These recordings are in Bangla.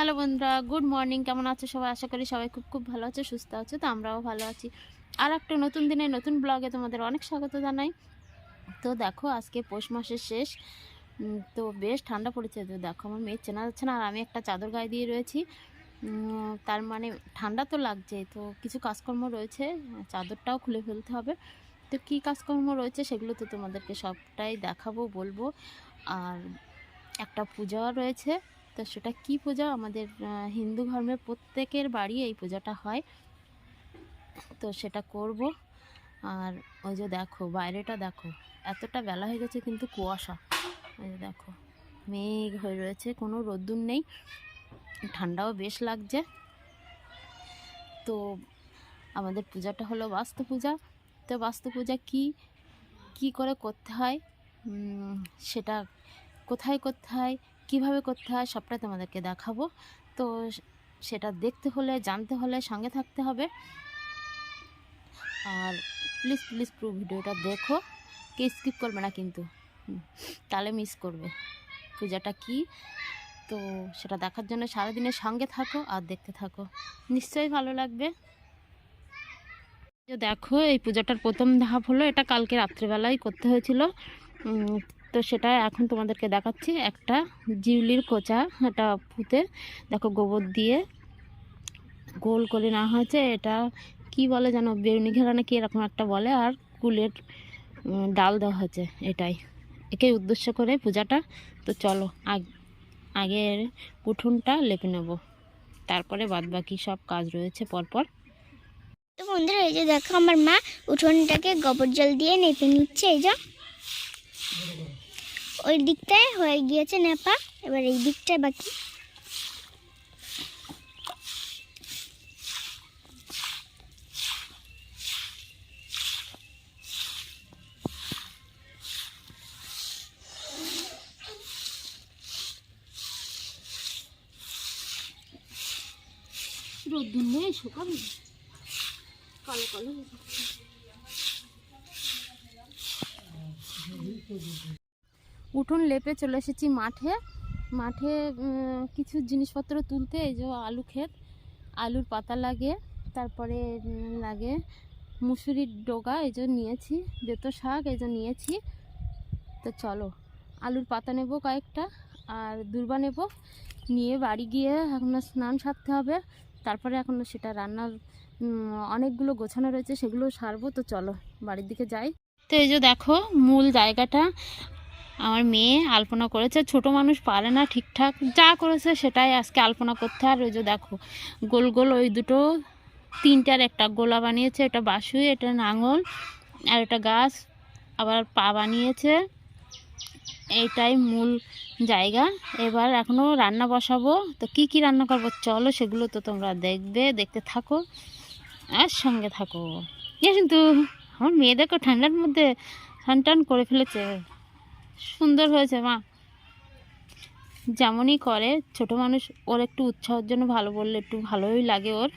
হ্যালো বন্ধুরা, গুড মর্নিং। কেমন আছো সবাই? আশা করি সবাই খুব খুব ভালো আছো, সুস্থ আছো, তো আমরাও ভালো আছি। আর একটা নতুন দিনে, নতুন ব্লগে তোমাদের অনেক স্বাগত জানাই। তো দেখো, আজকে পৌষ মাসের শেষ। তো বেশ ঠান্ডা পড়েছে, তো দেখো আমার মেয়ে চেনা যাচ্ছে না, আর আমি একটা চাদর গায়ে দিয়ে রয়েছি। তার মানে ঠান্ডা তো লাগছে, তো কিছু কাজকর্ম রয়েছে, চাদরটাও খুলে ফেলতে হবে। তো কী কাজকর্ম রয়েছে সেগুলো তো তোমাদেরকে সবটাই দেখাবো, বলব। আর একটা পূজা রয়েছে। তো সেটা কি পূজা? আমাদের হিন্দু ধর্মের প্রত্যেকের বাড়ি এই পূজাটা হয়। তো সেটা করব। আর ওই যে দেখো, বাইরেটা দেখো, এতটা বেলা হয়ে গেছে কিন্তু কুয়াশা। ওই যে দেখো, মেঘ হয়ে রয়েছে, কোনো রোদ্দুর নেই, ঠান্ডাও বেশ লাগছে। তো আমাদের পূজাটা হলো বাস্তু পূজা। তো বাস্তু পূজা কি কি করে করতে হয়? সেটা কোথায় হয়? কীভাবে করতে হয় সবটা তোমাদেরকে দেখাবো। তো সেটা দেখতে হলে, জানতে হলে সঙ্গে থাকতে হবে। আর প্লিজ প্লিজ পুরো ভিডিওটা দেখো। কে স্কিপ করবে না কিন্তু। তাহলে মিস করবে। পূজাটা কি? তো সেটা দেখার জন্য সারাদিনের সঙ্গে থাকো আর দেখতে থাকো। নিশ্চয়ই ভালো লাগবে। দেখো, এই পূজাটার প্রথম ধাপ হলো, এটা কালকে রাত্রেবেলায় করতে হয়েছিল। তো সেটা এখন তোমাদেরকে দেখাচ্ছি। একটা জিউলির কোচা এটা পুঁতে, দেখো গোবর দিয়ে গোল করে নেওয়া হয়েছে। এটা কি বলে যেন বেউনি ঘেরা না কি এরকম একটা বলে, আর কুলের ডাল দেওয়া হয়েছে এটাই। একে উদ্দেশ্য করে পূজাটা। তো চলো, আগ- আগের উঠোনটা লেপে নেব। তারপরে বাদ বাকি সব কাজ রয়েছে পরপর। তো বন্ধুরা, এই যে দেখো, আমার মা উঠোনটাকে গোবর জল দিয়ে নেপে নিচ্ছে, এই যে। ওই দিকটায় হয়ে গিয়েছে নেপা এবার এই দিকটায় বাকি। রোদ্দুর নেই কালো কালো উঠোন লেপে চলে এসেছি মাঠে। মাঠে কিছু জিনিসপত্র তুলতে, এই যে আলু ক্ষেত, আলুর পাতা লাগে, তারপরে লাগে মুসুরির ডোগা, এই যে নিয়েছি, বেতো শাক, এই যে নিয়েছি। তো চলো, আলুর পাতা নেব কয়েকটা, আর দুর্বা নেব। নিয়ে বাড়ি গিয়ে এখন স্নান সারতে হবে, তারপরে এখন সেটা রান্নার অনেকগুলো গোছানো রয়েছে, সেগুলো সারবো। তো চলো, বাড়ির দিকে যাই। তো এই যে দেখো, মূল জায়গাটা আমার মেয়ে আলপনা করেছে। ছোট মানুষ পারে না ঠিকঠাক। যা করেছে সেটাই আজকে আলপনা করতে। আর ওই যে দেখো, গোল গোল ওই দুটো তিনটার একটা গোলা বানিয়েছে। এটা বাসুই এটা নাঙল, আর এটা গাছ। আবার পা বানিয়েছে। এইটাই মূল জায়গা। এবার এখনও রান্না বসাবো। তো কি কি রান্না করব চলো সেগুলো তো তোমরা দেখবে, দেখতে থাকো, আর সঙ্গে থাকো। এ কিন্তু, আমার মেয়ে দেখো ঠান্ডার মধ্যে টান করে ফেলেছে। সুন্দর হয়েছে, মা। যেমনই করে, ছোট মানুষ ওর একটু উৎসাহের জন্য ভালো বললে একটু ভালোই লাগে ওর।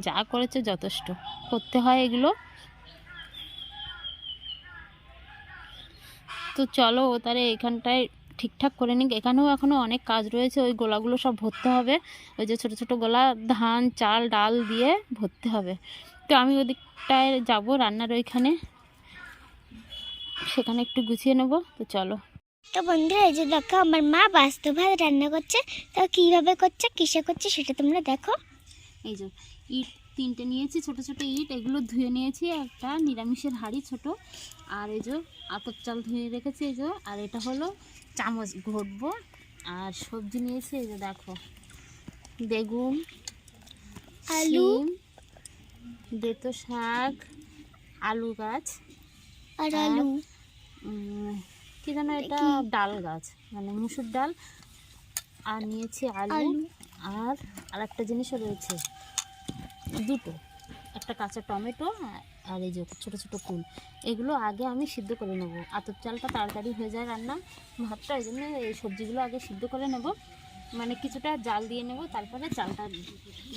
যা করেছে যথেষ্ট। করতে হয় এগুলো। তো চলো, ও তারে এখানটায় ঠিকঠাক করে নিক। এখানেও এখনও অনেক কাজ রয়েছে। ওই গোলাগুলো সব ভরতে হবে। ওই যে ছোটো ছোটো গোলা, ধান, চাল, ডাল দিয়ে ভরতে হবে। তো আমি ওদিকটায় যাব রান্নার ওইখানে। সেখানে একটু গুছিয়ে নেব তো চলো। তো বন্ধুরা এই যে দেখো আমার মা বাস্তু ভাত রান্না করছে। তো কীভাবে করছে কিসে করছে সেটা তোমরা দেখো। এই যে ইট তিনটে নিয়েছি ছোট ছোট ইট এগুলো ধুয়ে নিয়েছি একটা নিরামিষের হাঁড়ি ছোট। আর এই যে আতপ চাল ধুয়ে রেখেছি এই যে আর এটা হলো চামচ ঘটবো। আর সবজি নিয়েছি এই যে দেখো বেগুন আলু। বেতো শাক আলু গাছ। আর আলু। কি যেন এটা? ডাল গাছ মানে মুসুর ডাল। আর নিয়েছি আলু। আর আর একটা জিনিসও রয়েছে। দুটো। একটা কাঁচা টমেটো আর- এই যে ছোটো ছোটো কুল। এগুলো আগে আমি সিদ্ধ করে নেব। আতপ চালটা তাড়াতাড়ি হয়ে যায় রান্না। ভাতটা এই জন্য এই সবজিগুলো আগে সিদ্ধ করে নেব। মানে কিছুটা জাল দিয়ে নেব তারপরে চালটা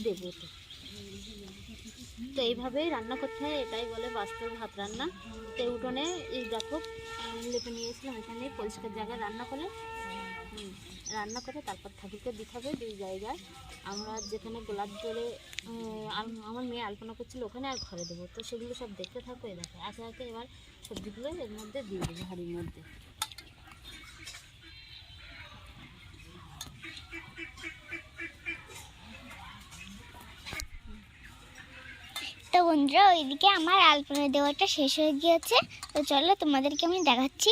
দেবো। ওতে। তো এইভাবেই রান্না করতে হয়, এটাই বলে বাস্তব ভাত রান্না। তো উঠোনে এই দেখো লেপে নিয়েছিলাম, এখানে পরিষ্কার জায়গায় রান্না করে। রান্না করে তারপর ঠাকুরকে দিতে হবে দুই জায়গায়। আমরা যেখানে গোলাপ জলে আমার মেয়ে আলপনা করছিল ওখানে আর ঘরে দেবো। তো সেগুলো সব দেখতে থাকো, এই দেখো, একে একে এবার সবজিগুলো এর মধ্যে দিয়ে দেবো হাঁড়ির মধ্যে। বন্ধুরা, ওইদিকে আমার আলপনা দেওয়াটা শেষ হয়ে গিয়েছে। তো চলো তোমাদেরকে আমি দেখাচ্ছি।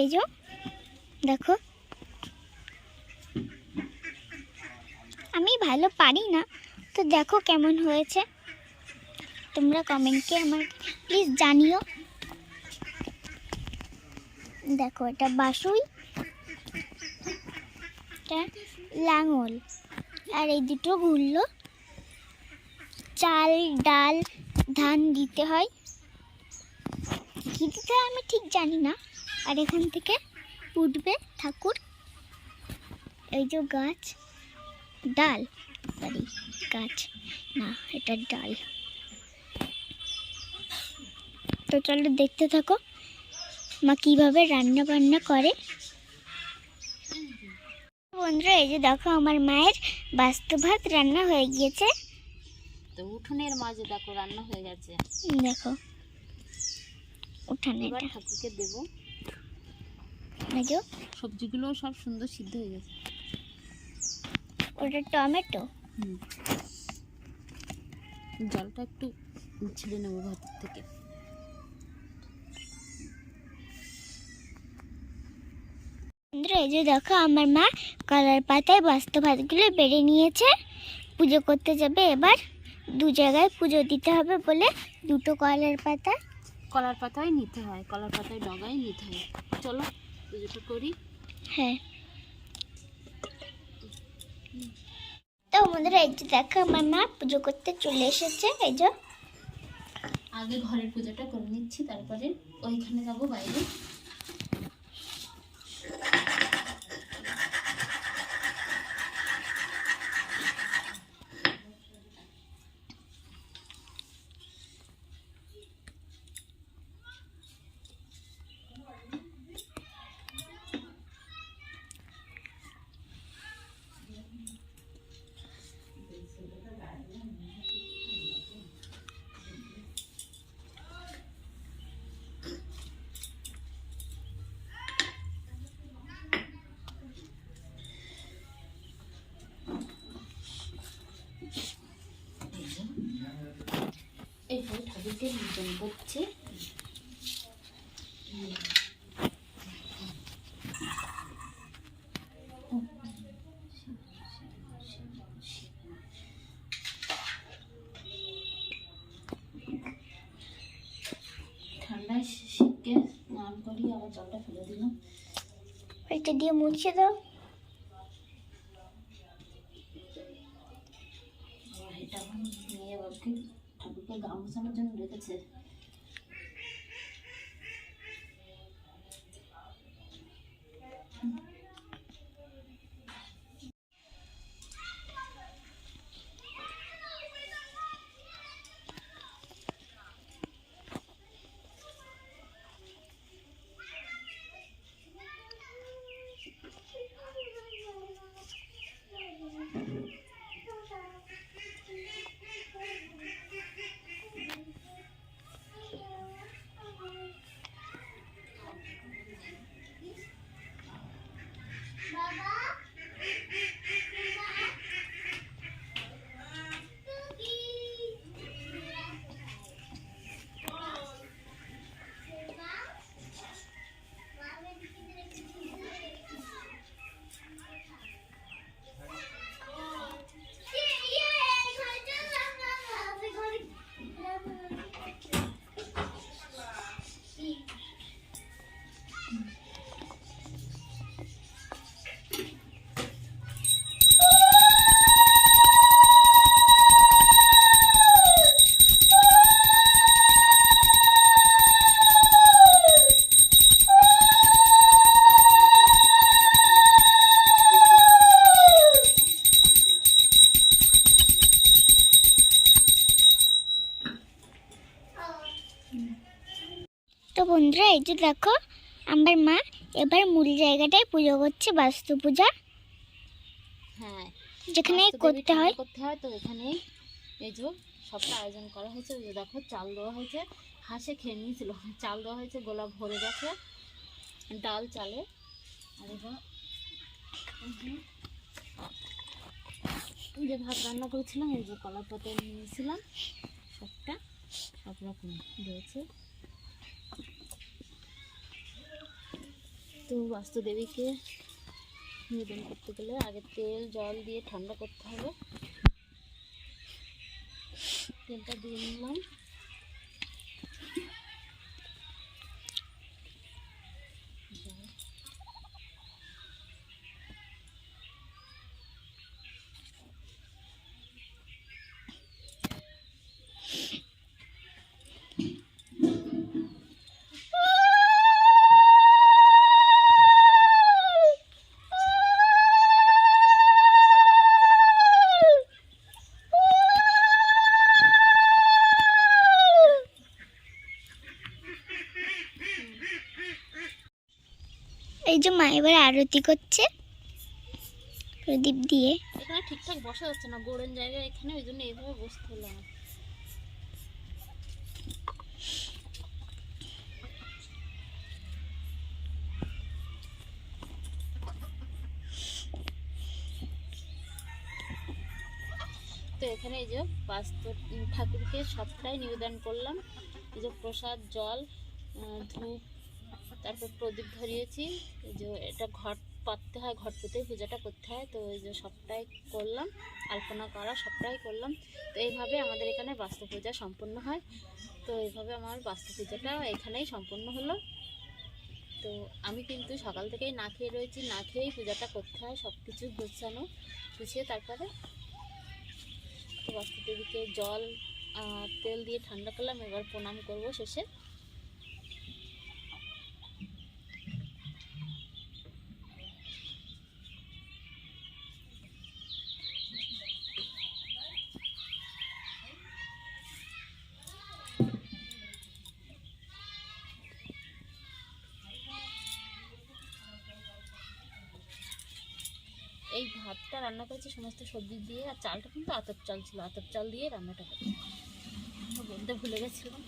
এই যে, দেখো। আমি ভালো পারি না, তো দেখো কেমন হয়েছে। তোমরা কমেন্টকে আমার প্লিজ জানিও। দেখো, এটা বাসুই, এটা লাঙল। আর এই দুটো ঘুরলো চাল, ডাল, ধান দিতে হয়। কী দিতে আমি ঠিক জানি না। আর এখান থেকে উঠবে ঠাকুর। এই যে গাছ, ডাল। সরি, গাছ। না, এটা ডাল। তো চলো দেখতে থাকো মা কীভাবে রান্না বান্না করে। বন্ধুরা এই যে দেখো আমার মায়ের বাস্তু ভাত রান্না হয়ে গিয়েছে। তো উঠোনের মাঝে দেখো রান্না হয়ে গেছে। দেখো উঠানে ঠাকুরকে দেবো। সবজিগুলোও সব সুন্দর সিদ্ধ হয়ে গেছে। ওটা টমেটো। জলটা একটু ছেড়ে নেব ভাতের থেকে। বন্ধুরা এই যে দেখো আমার মা কলার পাতায় বাস্তু ভাতগুলো বেড়ে নিয়েছে। পুজো করতে যাবে এবার। দু জায়গায় পুজো দিতে হবে বলে দুটো কলার পাতা। কলার পাতায় নিতে হয় কলার পাতায় ডগায় নিতে হয়। চলো পুজোটা করি। হ্যাঁ। তো বন্ধুরা এই যে দেখো আমার মা পুজো করতে চলে এসেছে এই যে। আগে ঘরের পুজোটা করে নিচ্ছি তারপরে ওইখানে যাব বাইরে। এইভাবে ঠাকুরকে করছে। ঠান্ডায় শীতকে স্নান করিয়ে আবার জলটা ফেলে দিলাম। এটা দিয়ে মুছে দাও। এটা নিয়ে বাবুকে ঠাকুরকে গা মোছানোর জন্য রেখেছে। তো বন্ধুরা এই যে দেখো আমার মা এবার মূল জায়গাটায় পুজো করছে বাস্তু পূজা। হ্যাঁ যেখানে করতে হয়। করতে হয় তো এখানেই এই যে সবটা আয়োজন করা হয়েছে ওই যে দেখো চাল দেওয়া হয়েছে হাঁসে খেয়ে নিয়েছিল চাল দেওয়া হয়েছে গোলাপ ভরে গেছে ডাল চালে আর যে ভাত রান্না করেছিলাম এই যে কলা পাতা নিয়েছিলাম সবটা সব রকম রয়েছে। তো বাস্তুদেবীকে নিবেদন করতে গেলে আগে তেল, জল দিয়ে ঠান্ডা করতে হবে। তেলটা দিয়ে নিলাম। যে মা এবার আরতি করছে। প্রদীপ দিয়ে। এখানে ঠিকঠাক বসা যাচ্ছে না গোড়েন জায়গায় এখানে, ওই জন্য এইভাবে বসতে হলো আমার তো এখানে এই যে বাস্তু ঠাকুরকে সবটাই নিবেদন করলাম। এই যে প্রসাদ, জল ধূপ তারপর প্রদীপ ধরিয়েছি। যে এটা ঘট পাততে হয়, ঘট পেতেই পূজাটা করতে হয়। তো এই যে সবটাই করলাম, আলপনা করা সবটাই করলাম। তো এইভাবে আমাদের এখানে বাস্তু পূজা সম্পন্ন হয়। তো এইভাবে আমার বাস্তু পূজাটা এখানেই সম্পন্ন হলো। তো আমি কিন্তু সকাল থেকেই না খেয়ে রয়েছি, না খেয়েই পূজাটা করতে হয় সব কিছু গুছানো, গুছিয়ে তারপরে বাস্তু দেবীকে জল তেল দিয়ে ঠান্ডা করলাম, এবার প্রণাম করব শেষে এই ভাতটা রান্না করেছি, সমস্ত সবজি দিয়ে, আর চালটা কিন্তু আতপ চাল ছিল, আতপ চাল দিয়ে রান্নাটা করেছি বলতে ভুলে গেছিলাম।